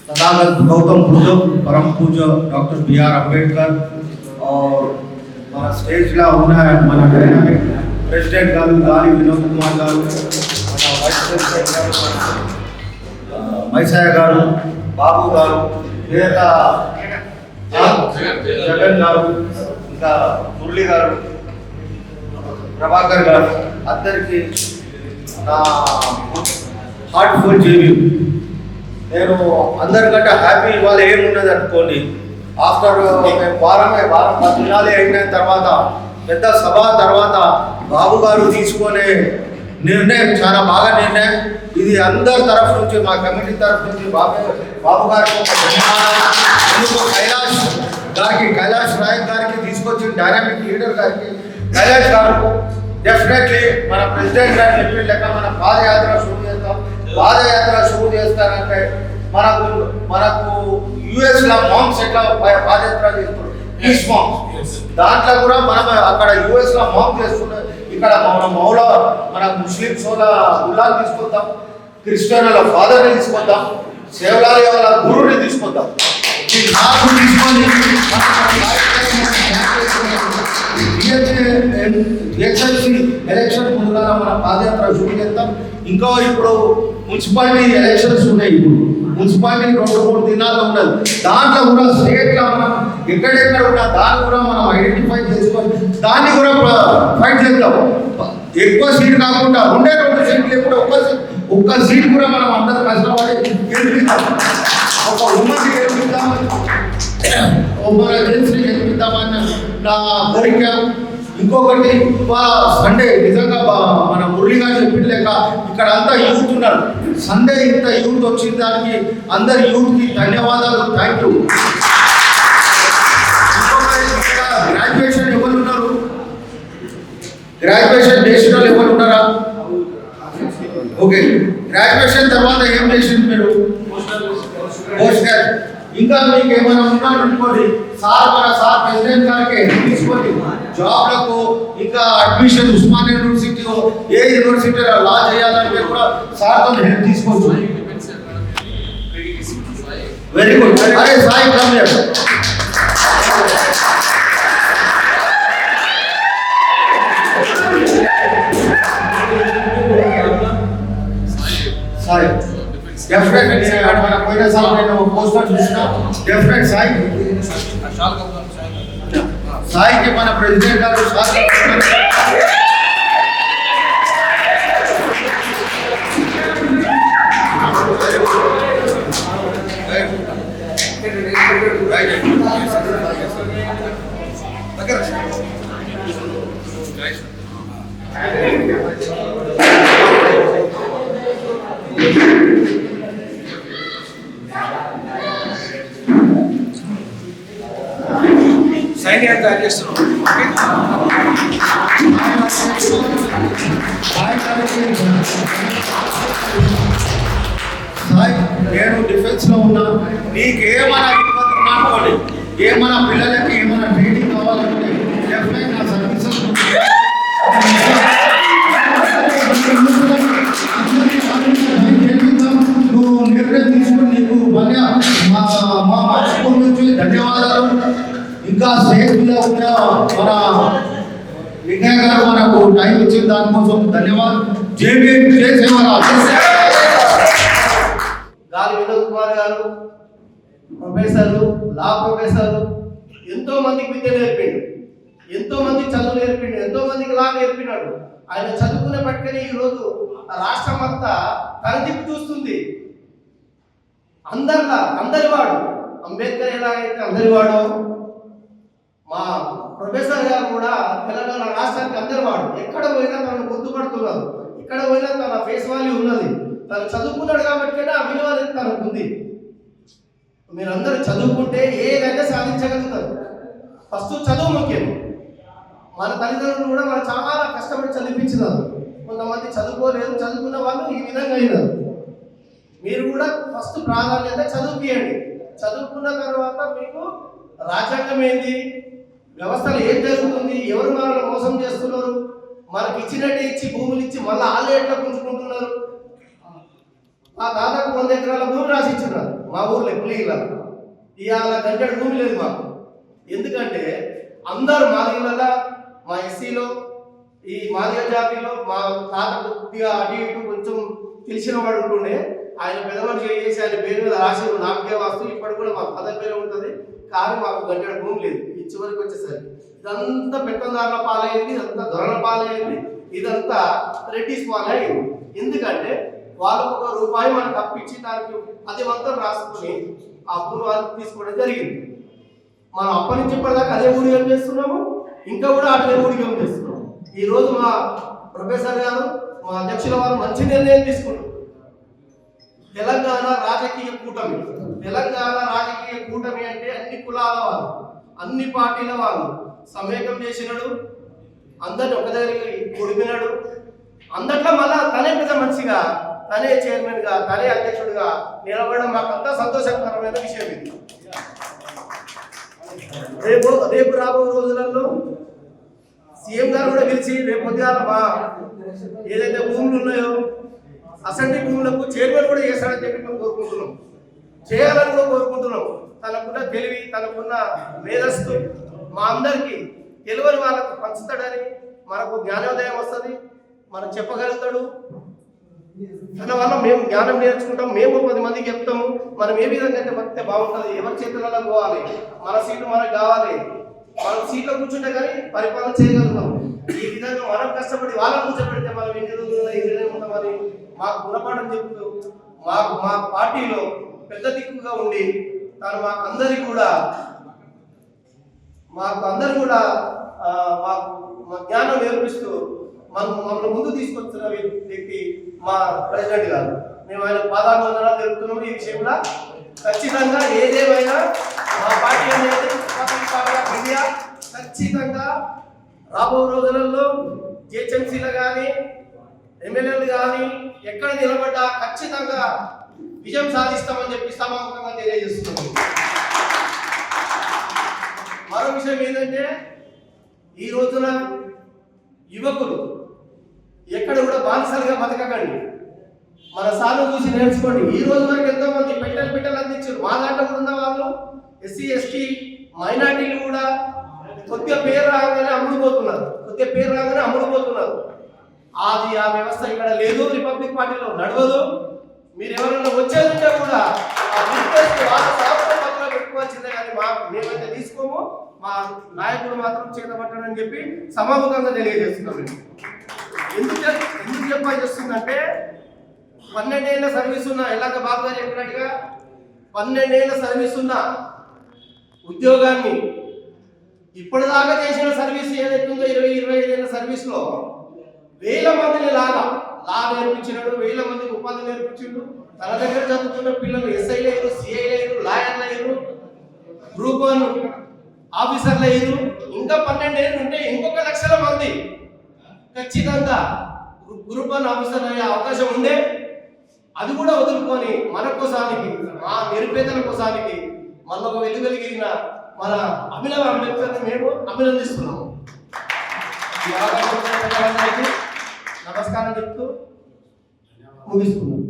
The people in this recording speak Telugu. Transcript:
तथागत गौतम बुद्ध परम पूज्य डॉक्टर बी आर అంబేద్కర్ और మన స్టేజ్లో ఉన్న మన డైనామిక్ ప్రెసిడెంట్ గారు గాలి వినోద్ కుమార్ గారు మన వైస్ ప్రెసిడెంట్ గారు ఆ, మైసయ్య గారు బాబు గారు వేద జగన్ గారు ఇంకా మురళి గారు ప్రభాకర్ గారు అందరికీ నా హార్ట్ఫుల్ జేబీ నేను అందరికంటే హ్యాపీ ఇవాళ ఏమున్నది అనుకోండి. ఆఫ్టర్ uh, మేము వారమే వారం పది దినాలే అయిన తర్వాత పెద్ద సభ తర్వాత బాబు గారు తీసుకునే నిర్ణయం చాలా బాగా నిర్ణయం. ఇది అందరి తరఫు నుంచి మా కమిటీ తరఫు నుంచి బాబు బాబు గారికి కైలాష్ గారికి కైలాష్ నాయక్ గారికి తీసుకొచ్చిన డైనామిక్ లీడర్ గారికి కైలాష్ గారు డెఫినెట్లీ మన ప్రెసిడెంట్ గారు చెప్పిన లెక్క మన పాదయాత్ర షురూ చేస్తాం. పాదయాత్ర షురూ చేస్తారంటే మనకు మనకు యుఎస్లో మాంగ్స్ ఎట్లా పాదయాత్ర చేస్తారు? పీస్ మాంగ్స్ దాంట్లో కూడా మనం అక్కడ యుఎస్లో మాంగ్ చేస్తున్నారు ఇక్కడ మన మౌల మన ముస్లిమ్స్ వాళ్ళ గుల్లాలు తీసుకొద్దాం. క్రిస్టియన్ల ఫాదర్ని తీసుకొద్దాం. సేవలాలి వాళ్ళ గురువుని తీసుకొద్దాం. తీసుకొని పాదయాత్ర షురూ చేస్తాం ఇంకా ఇప్పుడు మున్సిపాలిటీ ఎలక్షన్స్ ఉన్నాయి ఇప్పుడు. మున్సిపాలిటీ రెండు మూడు దినాల్లో ఉన్నది దాంట్లో కూడా స్టేట్లో మనం ఎక్కడెక్కడ ఉన్నా దాన్ని కూడా మనం ఐడెంటిఫై చేసుకొని దాన్ని కూడా ఫైట్ చేద్దాం. ఎక్కువ సీట్ కాకుండా రెండే రెండు సీట్లు లేకుండా ఒక్క సీట్ ఒక్క సీట్ కూడా మనం అందరం కష్టపడి గెలిపిద్దాం. ఒక ఉమ్మడి గెలిపిద్దామని మన జెంట్స్ని గెలిపిద్దామని నా కోరిక. ఇంకొకటి అంటే సండే నిజంగా బా- మన మురళి గారు చెప్పిన లెక్క ఇక్కడ అంతా యూత్ ఉన్నారు. సండే ఇంత యూత్ వచ్చిన దానికి అందరి యూత్కి ధన్యవాదాలు థ్యాంక్ యూ. గ్రాడ్యుయేషన్ ఎవరు ఉన్నారు? గ్రాడ్యుయేషన్ చేసిన వాళ్ళు ఎవరు ఉన్నారా? ఓకే. గ్రాడ్యుయేషన్ తర్వాత ఏం చేసింది మీరు? పోస్ట్ ఇంకా మీకు ఏమైనా ఉన్నారనుకోండి సార్ మన సార్ ప్రెసిడెంట్ గారికి తీసుకోండి. జాబ్లకు ఇంకా అడ్మిషన్ ఉస్మానియా యూనివర్సిటీలో ఏ యూనివర్సిటీలో లా చేయాలంటే కూడా సార్తో హెల్ప్ తీసుకోవచ్చు వెరీ గుడ్ అరే Sai come here Sai definite మన పోయిన సార్ నేను పోస్టర్ చూసిన డెఫినెట్ సాయి సాయికి మన ప్రెసిడెంట్ గారు తయారు చేస్తున్నాం నేను డిఫెన్స్లో ఉన్నా. నీకు ఏమైనా ఇబ్బంది అనుకోండి ఏమైనా పిల్లలకి ఏమైనా ట్రైనింగ్ ఇంకా స్టేజ్ ఉన్న మన లింగయ్య గారు మనకు టైం ఇచ్చిన దానికోసం ధన్యవాదాలు. జేబీ చేసేవారు గాలి వినోద్ కుమార్ గారు ప్రొఫెసర్లు లా ప్రొఫెసర్లు ఎంతో మందికి విద్య నేర్పిండు. ఎంతో మంది చదువు నేర్పిండు ఎంతో మందికి లా నేర్పినాడు. ఆయన చదువుకునే పట్టుకనే ఈరోజు ఆ రాష్ట్రం అంతా కరదిప్పు చూస్తుంది. అందరిలా అందరివాడు. అంబేద్కర్ ఎలా అయితే అందరి అందరివాడో మా ప్రొఫెసర్ గారు కూడా తెలంగాణ రాష్ట్రానికి అందరివాడు. ఎక్కడ పోయినా తనను గుర్తుపడుతున్నారు. ఎక్కడ పోయినా తన ఫేస్ వాల్యూ ఉన్నది. తను చదువుకున్నాడు కాబట్టి ఆ విలువ అనేది తనకు ఉంది మీరందరూ చదువుకుంటే ఏదైనా సాధించగలుగుతారు. ఫస్ట్ చదువు ముఖ్యం. మన తల్లిదండ్రులు కూడా మనం చాలా కష్టపడి చదివించినారు. కొంతమంది చదువుకోలేదు చదువుకున్న వాళ్ళు ఈ విధంగా అయినారు. మీరు కూడా ఫస్ట్ ప్రాధాన్యత చదువుకియండి చదువుకున్న తర్వాత మీకు రాజ్యాంగం ఏంది? వ్యవస్థలు ఏం జరుగుతుంది ఎవరు మనల్ని మోసం చేస్తున్నారు? మనకి ఇచ్చినట్టు ఇచ్చి భూములు ఇచ్చి మళ్ళీ వాళ్ళే ఎట్లా పుంజుకుంటున్నారు? మా తాతకు వంద ఎకరాల భూమి రాసి ఇచ్చినారు మా ఊర్లో పులిగిల ఇవాళ గంటెడు భూమి లేదు మాకు. ఎందుకంటే అందరు మాదిగల మా ఎస్సీలో ఈ మాదిగ జాతిలో మా తాత కొద్దిగా అటు ఇటు కొంచెం తెలిసిన వాడు ఉంటుండే ఆయన పెద్ద మనిషి చేసి ఆయన పేరు మీద రాసి నామకే వాస్తు ఇప్పటికి కూడా మా ఫాదర్ పేరే ఉంటుంది. కానీ మాకు గంటడు భూమి లేదు. చివరికి వచ్చేసరికి. ఇదంతా పెట్టందారుల పాలైంది ఇదంతా దొరల పాలైంది ఇదంతా రెడ్డిస్ పాలైంది ఎందుకంటే వాళ్ళకు ఒక రూపాయి మనకు అప్పించి దానికి అది మొత్తం రాసుకుని ఆ భూమి వాళ్ళకి తీసుకోవడం జరిగింది. మనం అప్పటి నుంచి ఇప్పటిదాకా అదే ఊడిగం చేస్తున్నాము ఇంకా కూడా అదే ఊడిగం చేస్తున్నాము. ఈ రోజు మా ప్రొఫెసర్ గారు మా అధ్యక్షుల వారు మంచి నిర్ణయం తీసుకున్నారు. తెలంగాణ రాజకీయ కూటమి. తెలంగాణ రాజకీయ కూటమి అంటే అన్ని కులాల వాళ్ళు. అన్ని పార్టీల వాళ్ళు సమేకం చేసినాడు అందరిని ఒక దగ్గరికి కొడిపినాడు. అందట్లో మళ్ళా తనే పెద్ద మనిషిగా తనే చైర్మన్గా తనే అధ్యక్షుడిగా నిలబడడం మాకంతా సంతోషకరమైన విషయం ఇది. రేపు రేపు రాబో రోజులలో సీఎం గారు కూడా పిలిచి రేపు పొద్దుగాల మా ఏదైతే భూములు ఉన్నాయో అసెంబ్లీ భూములకు చైర్మన్ కూడా చేస్తాడని చెప్పి మేము కోరుకుంటున్నాం. చేయాలని కూడా కోరుకుంటున్నాం. తనకున్న తెలివి తనకున్న మేధస్సు మా అందరికీ తెలివని వాళ్ళకు పంచుతాడని మనకు జ్ఞానోదయం వస్తుంది. మనం చెప్పగలుగుతాడు. తన వల్ల మేము జ్ఞానం నేర్చుకుంటాం. మేము పది మందికి చెప్తాము. మనం ఏ విధంగా అయితే పడితే బాగుంటుంది ఎవరి చేతులలో పోవాలి మన సీట్లు మనకు కావాలి. మనం సీట్లో కూర్చుంటే కానీ పరిపాలన చేయగలుగుతాం. ఈ విధంగా మనం కష్టపడి వాళ్ళని కూర్చోబెడితే మనం ఎన్ని రోజులు ఎన్ని ఉంటామని మాకు గుణపాఠం చెప్తూ మాకు మా పార్టీలో పెద్ద దిక్కుగా ఉండి తాను మాకు అందరికి కూడా మాకు అందరు కూడా మాకు మా జ్ఞానం నేర్పిస్తూ మనం మమ్మల్ని ముందు తీసుకొచ్చిన వ్యక్తి మా ప్రెసిడెంట్ గారు. మేము ఆయన పాదాలు వందనాలు తెలుపుతున్నాము ఈ విషయంలో. ఖచ్చితంగా ఏదేమైనా మా పార్టీ అనేది ఇండియా ఖచ్చితంగా రాబో రోజులలో జిహెచ్ఎంసీలో కానీ ఎమ్మెల్యేలు కానీ ఎక్కడ నిలబడ్డా ఖచ్చితంగా విజయం సాధిస్తామని చెప్పి సమాముఖంగా తెలియజేస్తున్నాము మరో విషయం ఏంటంటే ఈ రోజున యువకులు ఎక్కడ కూడా బానిసలుగా బతకకండి. మన సార్లు చూసి నేర్చుకోండి. ఈ రోజు వరకు ఎంతో మంది పెట్టెలు పెట్టెలు అందించారు. మా దాంట్లో ఉన్న వాళ్ళు ఎస్సీ ఎస్టీ మైనార్టీలు కూడా కొద్దిగా పేరు రాగానే అమ్ముడుపోతున్నారు. కొద్దిగా పేరు రాగానే అమ్ముడుపోతున్నారు. అది ఆ వ్యవస్థ ఇక్కడ లేదు రిపబ్లిక్ పార్టీలో నడవదు. మీరు ఎవరైనా వచ్చేదంటే కూడా ఆ రిక్వెస్ట్ వాళ్ళ సంవత్సరం పక్కన పెట్టుకోవాల్సిందే కానీ మా మేమైతే తీసుకోము మా నాయకుడు మాత్రం చేతపట్టడని చెప్పి సమాముఖంగా తెలియజేస్తున్నాం మేము. ఎందుకు ఎందుకు చెప్పాల్సి వస్తుందంటే పన్నెండేళ్ళ సర్వీస్ ఉన్న ఎలాగ బాబు గారు చెప్పినట్టుగా పన్నెండేళ్ళ సర్వీస్ ఉన్న ఉద్యోగాన్ని ఇప్పటిదాకా చేసిన సర్వీస్ ఏదైతుందో ఇరవై ఇరవై ఐదేళ్ళ సర్వీస్లో వేల మందిని లాగా లా నేర్పించినాడు వేల మందికి ఉపాధి నేర్పించిండు. తన దగ్గర చదువుతున్న పిల్లలు ఎస్ఐ లేరు సిఐ లేరు లాయర్ లేరు గ్రూప్ వన్ ఆఫీసర్లు లేరు ఇంకా పన్నెండేళ్ళు ఉంటే ఇంకొక లక్షల మంది. ఖచ్చితంగా గ్రూప్ వన్ ఆఫీసర్ అయ్యే అవకాశం ఉండే. అది కూడా వదులుకొని మన కోసానికి మా నిరుపేదల కోసానికి మన ఒక వెలుగలిగిన మన అభినవ అంబేద్కర్ని మేము అభినందిస్తున్నాము ఈ అవకాశం ఇచ్చిన పెద్దలందరికీ నమస్కారం చెప్తూ ముగిస్తున్నాను